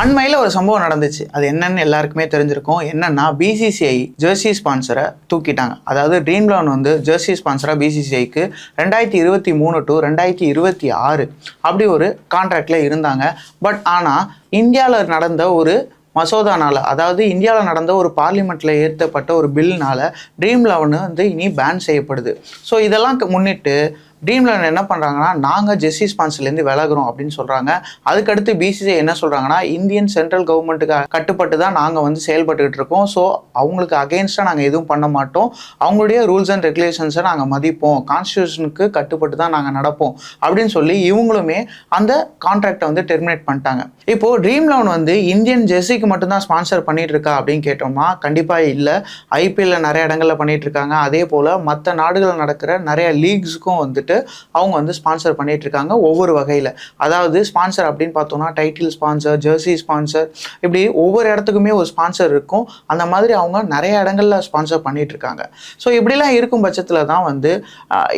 அண்மையில் ஒரு சம்பவம் நடந்துச்சு. அது என்னன்னு எல்லாருக்குமே தெரிஞ்சிருக்கும். என்னன்னா பிசிசிஐ ஜெர்சி ஸ்பான்சரை தூக்கிட்டாங்க. அதாவது ட்ரீம் லோன் வந்து ஜெர்சி ஸ்பான்சராக பிசிசிஐக்கு ரெண்டாயிரத்தி இருபத்தி மூணு டு ரெண்டாயிரத்தி இருபத்தி ஆறு அப்படி ஒரு கான்ட்ராக்டில் இருந்தாங்க. பட் ஆனால் இந்தியாவில் நடந்த ஒரு மசோதானால் அதாவது இந்தியாவில் நடந்த ஒரு பார்லிமெண்ட்டில் ஏற்றப்பட்ட ஒரு பில்னால் ட்ரீம் லெவனு வந்து இனி பேன் செய்யப்படுது. ஸோ இதெல்லாம் முன்னிட்டு ட்ரீம் லெவன் என்ன பண்ணுறாங்கன்னா நாங்கள் ஜெஸ்ஸி ஸ்பான்ஸ்லேருந்து விலகுறோம் அப்படின்னு சொல்கிறாங்க அதுக்கடுத்து பிசிசிஐ என்ன சொல்கிறாங்கன்னா இந்தியன் சென்ட்ரல் கவர்மெண்ட்டுக்கு கட்டுப்பட்டு தான் நாங்கள் வந்து செயல்பட்டுக்கிட்டு இருக்கோம். ஸோ அவங்களுக்கு அகேன்ஸ்டாக நாங்கள் எதுவும் பண்ண மாட்டோம். அவங்களுடைய ரூல்ஸ் அண்ட் ரெகுலேஷன்ஸை நாங்கள் மதிப்போம். கான்ஸ்டியூஷனுக்கு கட்டுப்பட்டு தான் நாங்கள் நடப்போம் அப்படின்னு சொல்லி இவங்களுமே அந்த கான்ட்ராக்டை வந்து டெர்மினேட் பண்ணிட்டாங்க. இப்போது ட்ரீம் லெவன் வந்து இந்தியன் ஜெர்சிக்கு மட்டும்தான் ஸ்பான்சர் பண்ணிட்டு இருக்கா அப்படின்னு கேட்டோம்னா கண்டிப்பாக இல்லை. ஐபிஎல்ல நிறைய இடங்களில் பண்ணிட்டு இருக்காங்க. அதே போல் மற்ற நாடுகளில் நடக்கிற நிறைய லீக்ஸுக்கும் வந்துட்டு அவங்க வந்து ஸ்பான்சர் பண்ணிட்டு இருக்காங்க ஒவ்வொரு வகையில். அதாவது ஸ்பான்சர் அப்படின்னு பார்த்தோம்னா டைட்டில் ஸ்பான்சர் ஜெர்சி ஸ்பான்சர் இப்படி ஒவ்வொரு இடத்துக்குமே ஒரு ஸ்பான்சர் இருக்கும். அந்த மாதிரி அவங்க நிறைய இடங்கள்ல ஸ்பான்சர் பண்ணிட்டு இருக்காங்க. ஸோ இப்படிலாம் இருக்கும் பட்சத்தில் தான் வந்து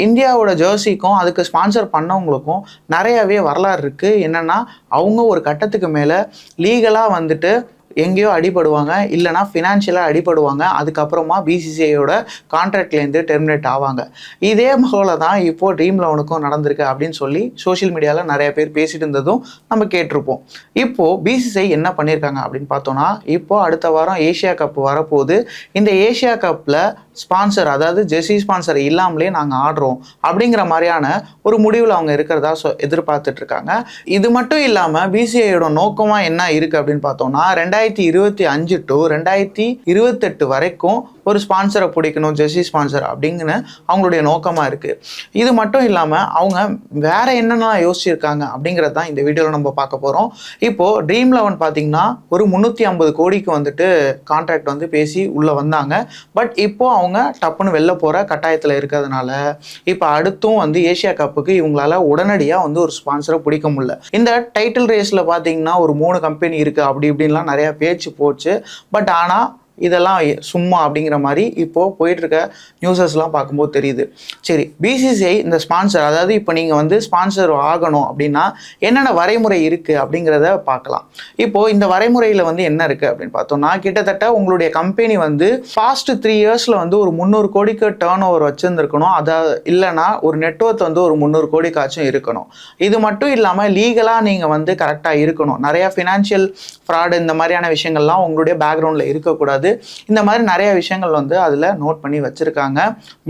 இந்தியாவோட ஜெர்சிக்கும் அதுக்கு ஸ்பான்சர் பண்ணவங்களுக்கும் நிறையவே வரலாறு இருக்குது என்னென்னா அவங்க ஒரு கட்டத்துக்கு மேலே லீகலாக வந்துட்டு எங்கேயோ அடிபடுவாங்க இல்லைனா ஃபினான்ஷியலாக அடிபடுவாங்க அதுக்கப்புறமா பிசிசிஐயோட கான்ட்ராக்ட்லேருந்து டெர்மினேட் ஆவாங்க. இதே போல தான் இப்போது ட்ரீம் லோனுக்கும் நடந்திருக்கு அப்படின்னு சொல்லி சோஷியல் மீடியாவில் நிறைய பேர் பேசிட்டு இருந்ததும் நம்ம கேட்டிருப்போம். இப்போது பிசிசிஐ என்ன பண்ணியிருக்காங்க அப்படின்னு பார்த்தோன்னா இப்போது அடுத்த வாரம் ஏஷியா கப் வரப்போகுது. இந்த ஏஷியா கப்பில் ஸ்பான்சர் அதாவது ஜெர்சி ஸ்பான்சர் இல்லாமலே நாங்கள் ஆடுறோம் அப்படிங்கிற மாதிரியான ஒரு முடிவில் அவங்க இருக்கிறதா சொ எதிர்பார்த்துட்டு இருக்காங்க இது மட்டும் இல்லாமல் பிசிஐயோட நோக்கமாக என்ன இருக்குது அப்படின்னு பார்த்தோம்னா ரெண்டாயிரத்தி இருபத்தி அஞ்சு டு ரெண்டாயிரத்தி இருபத்தெட்டு வரைக்கும் ஒரு ஸ்பான்சரை பிடிக்கணும் ஜெர்சி ஸ்பான்சர் அப்படிங்கிற அவங்களுடைய நோக்கமாக இருக்குது இது மட்டும் இல்லாமல் அவங்க வேற என்னென்னலாம் யோசிச்சிருக்காங்க அப்படிங்கிறது தான் இந்த வீடியோவில் நம்ம பார்க்க போகிறோம் இப்போது ட்ரீம் லெவன் பார்த்தீங்கன்னா ஒரு முந்நூற்றி ஐம்பது கோடிக்கு வந்துட்டு கான்ட்ராக்ட் வந்து பேசி உள்ளே வந்தாங்க. பட் இப்போ அவங்க டப்புன்னு வெளில போகிற கட்டாயத்தில் இருக்கிறதுனால இப்போ அடுத்தும் வந்து ஏஷியா கப்புக்கு இவங்களால உடனடியாக வந்து ஒரு ஸ்பான்சரை பிடிக்க முடியல. இந்த டைட்டில் ரேஸில் பார்த்தீங்கன்னா ஒரு மூணு கம்பெனி இருக்குது அப்படி இப்படின்லாம் நிறையா பேச்சு போச்சு. பட் ஆனால் இதெல்லாம் சும்மா அப்படிங்கிற மாதிரி இப்போது போயிட்டுருக்க நியூஸஸ்லாம் பார்க்கும்போது தெரியுது. சரி பிசிசிஐ இந்த ஸ்பான்சர் அதாவது இப்போ நீங்கள் வந்து ஸ்பான்சர் ஆகணும் அப்படின்னா என்னென்ன வரைமுறை இருக்குது அப்படிங்கிறத பார்க்கலாம். இப்போது இந்த வரைமுறையில் வந்து என்ன இருக்குது அப்படின்னு பார்த்தோம்னா கிட்டத்தட்ட உங்களுடைய கம்பெனி வந்து ஃபாஸ்ட் த்ரீ இயர்ஸில் வந்து ஒரு முந்நூறு கோடிக்கு டேர்ன் ஓவர் வச்சுருந்துருக்கணும். அதாவது இல்லைன்னா ஒரு நெட்ஒர்த் வந்து ஒரு முந்நூறு கோடிக்காச்சும் இருக்கணும். இது மட்டும் இல்லாமல் லீகலாக நீங்கள் வந்து கரெக்டாக இருக்கணும். நிறையா ஃபினான்ஷியல் ஃப்ராடு இந்த மாதிரியான விஷயங்கள்லாம் உங்களுடைய பேக்ரவுண்டில் இருக்கக்கூடாது. இந்த மாதிரி நிறைய விஷயங்கள் வந்து அதில் நோட் பண்ணி வச்சுருக்காங்க.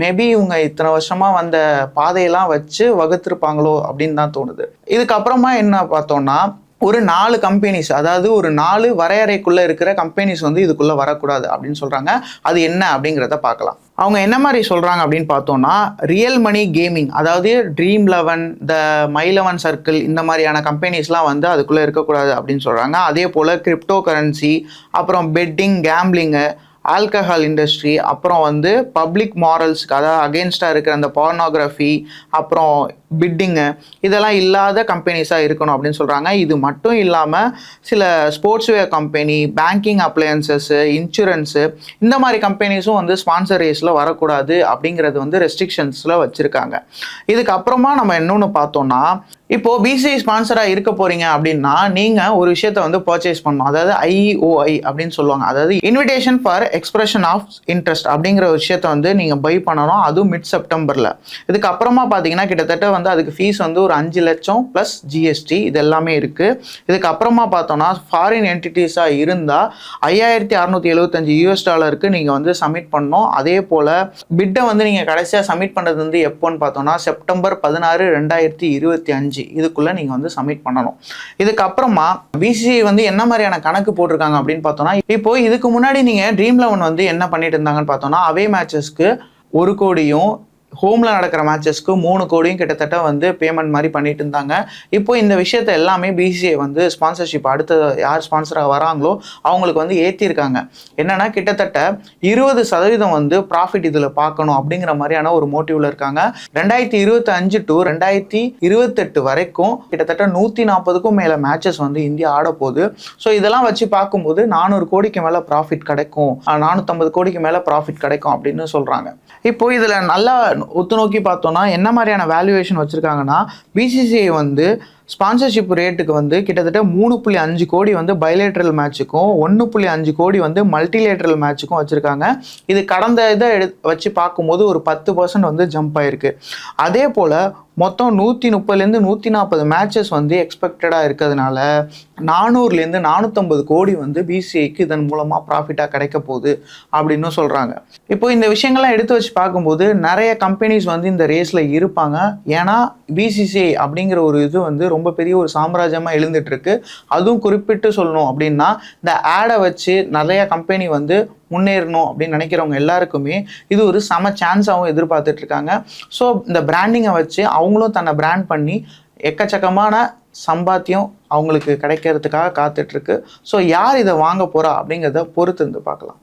மேபி இவங்க இத்தனை வருஷமாக வந்த பாதையெல்லாம் வச்சு வகுத்திருப்பாங்களோ அப்படின்னு தான் தோணுது. இதுக்கப்புறமா என்ன பார்த்தோம்னா ஒரு நாலு கம்பெனிஸ் அதாவது ஒரு நாலு வரையறைக்குள்ளே இருக்கிற கம்பெனிஸ் வந்து இதுக்குள்ளே வரக்கூடாது அப்படின்னு சொல்கிறாங்க அது என்ன அப்படிங்கிறத பார்க்கலாம். அவங்க என்ன மாதிரி சொல்கிறாங்க அப்படின்னு பார்த்தோம்னா ரியல் மணி கேமிங் அதாவது Dream Eleven the My Eleven Circle இந்த மாதிரியான கம்பெனிஸ்லாம் வந்து அதுக்குள்ளே இருக்கக்கூடாது அப்படின்னு சொல்கிறாங்க அதே போல் கிரிப்டோ கரன்சி அப்புறம் பெட்டிங் கேம்லிங்கு ஆல்கஹால் இண்டஸ்ட்ரி அப்புறம் வந்து பப்ளிக் மாரல்ஸ்க்கு அதாவது அகேன்ஸ்டாக இருக்கிற அந்த பார்னோகிராஃபி அப்புறம் பிட்டிங்கு இதெல்லாம் இல்லாத கம்பெனிஸாக இருக்கணும் அப்படின்னு சொல்கிறாங்க இது மட்டும் இல்லாமல் சில sports wear company banking appliances insurance இந்த மாதிரி கம்பெனிஸும் வந்து ஸ்பான்சர் ரேஸில் வரக்கூடாது அப்படிங்கிறது வந்து ரெஸ்ட்ரிக்ஷன்ஸில் வச்சுருக்காங்க. இதுக்கப்புறமா நம்ம இன்னொன்று பார்த்தோம்னா இப்போது பிசிஐ ஸ்பான்சராக இருக்க போகிறீங்க அப்படின்னா நீங்கள் ஒரு விஷயத்த வந்து பர்ச்சேஸ் பண்ணணும். அதாவது ஐஓஐ அப்படின்னு சொல்லுவாங்க. அதாவது invitation for expression of interest அப்படிங்கிற விஷயத்த வந்து நீங்கள் பை பண்ணணும். அதுவும் மிட் செப்டம்பரில் இதுக்கப்புறமா பார்த்தீங்கன்னா கிட்டத்தட்ட வந்து அதுக்கு ஃபீஸ் வந்து ஒரு அஞ்சு லட்சம் ப்ளஸ் ஜிஎஸ்டி இது எல்லாமே இருக்குது இதுக்கப்புறமா பார்த்தோன்னா பார்த்தோம்னா ஃபாரின் என்டிட்டிஸாக இருந்தால் ஐயாயிரத்தி அறநூற்றி எழுபத்தஞ்சு யூஎஸ் டாலருக்கு நீங்கள் வந்து சப்மிட் பண்ணணும். அதே போல் பிட்டை வந்து நீங்கள் கடைசியாக சப்மிட் பண்ணுறது வந்து எப்போன்னு பார்த்தோன்னா செப்டம்பர் பதினாறு ரெண்டாயிரத்தி இருபத்தி அஞ்சு. இதுக்குள்ளே நீங்கள் வந்து சப்மிட் பண்ணணும். இதுக்கப்புறமா பிசிசி வந்து என்ன மாதிரியான கணக்கு போட்டிருக்காங்க அப்படின்னு பார்த்தோன்னா இப்போ இதுக்கு முன்னாடி நீங்கள் ட்ரீம் லெவன் வந்து என்ன பண்ணிட்டு இருந்தாங்கன்னு பார்த்தோம்னா அவே மேட்சஸ்க்கு ஒரு கோடியும் ஹோமில் நடக்கிற மேட்சஸ்க்கு மூணு கோடியும் கிட்டத்தட்ட வந்து பேமெண்ட் மாதிரி பண்ணிட்டு இருந்தாங்க. இப்போ இந்த விஷயத்த எல்லாமே பிசிஏ வந்து ஸ்பான்சர்ஷிப் அடுத்த யார் ஸ்பான்சராக வராங்களோ அவங்களுக்கு வந்து ஏற்றிருக்காங்க என்னென்னா கிட்டத்தட்ட இருபது சதவீதம் வந்து ப்ராஃபிட் இதில் பார்க்கணும் அப்படிங்கிற மாதிரியான ஒரு மோட்டிவ்ல இருக்காங்க. ரெண்டாயிரத்தி இருபத்தி அஞ்சு டு ரெண்டாயிரத்தி இருபத்தெட்டு வரைக்கும் கிட்டத்தட்ட நூற்றி நாற்பதுக்கும் மேலே மேட்சஸ் வந்து இந்தியா ஆட போகுது ஸோ இதெல்லாம் வச்சு பார்க்கும்போது நானூறு கோடிக்கு மேலே ப்ராஃபிட் கிடைக்கும். நானூற்றம்பது கோடிக்கு மேலே ப்ராஃபிட் கிடைக்கும் அப்படின்னு சொல்கிறாங்க இப்போ இதில் நல்லா ஒத்து நோக்கி பார்த்தோன்னா என்ன மாதிரியான வேல்யூவேஷன் வச்சுருக்காங்கன்னா பிசிசிஐ வந்து ஸ்பான்சர்ஷிப் ரேட்டுக்கு வந்து கிட்டத்தட்ட மூணு புள்ளி அஞ்சு கோடி வந்து பைலேட்ரல் மேட்ச்சுக்கும் ஒன்று புள்ளி அஞ்சு கோடி வந்து மல்டிலேட்ரல் மேட்ச்சுக்கும் வச்சுருக்காங்க. இது கடந்த இதை எடு வச்சு பார்க்கும்போது ஒரு பத்து பர்சன்ட் வந்து ஜம்ப் ஆயிருக்கு. அதே போல் மொத்தம் நூற்றி முப்பதுலேருந்து நூற்றி நாற்பது மேட்சஸ் வந்து எக்ஸ்பெக்டடாக இருக்கிறதுனால நானூறுலேருந்து நானூற்றம்பது கோடி வந்து பிசிஐக்கு இதன் மூலமாக ப்ராஃபிட்டாக கிடைக்க போகுது அப்படின்னு சொல்கிறாங்க இப்போ இந்த விஷயங்கள்லாம் எடுத்து வச்சு பார்க்கும்போது நிறைய கம்பெனிஸ் வந்து இந்த ரேஸில் இருப்பாங்க. ஏன்னா பிசிசிஐ அப்படிங்கிற ஒரு இது வந்து ரொம்ப பெரிய ஒரு சாம்ராஜ்யமாக எழுந்துட்டு இருக்கு. அதுவும் குறிப்பிட்டு சொல்லணும் அப்படின்னா இந்த ஆடை வச்சு நிறைய கம்பெனி வந்து முன்னேறணும் அப்படின்னு நினைக்கிறவங்க எல்லாருக்குமே இது ஒரு செம சான்ஸாகவும் எதிர்பார்த்துட்டு இருக்காங்க ஸோ இந்த பிராண்டிங்கை வச்சு அவங்களும் தன்னை பிராண்ட் பண்ணி எக்கச்சக்கமான சம்பாத்தியம் அவங்களுக்கு கிடைக்கிறதுக்காக காத்துட்ருக்கு. ஸோ யார் இதை வாங்க போகிறா அப்படிங்கிறத பொறுத்து இருந்து பார்க்கலாம்.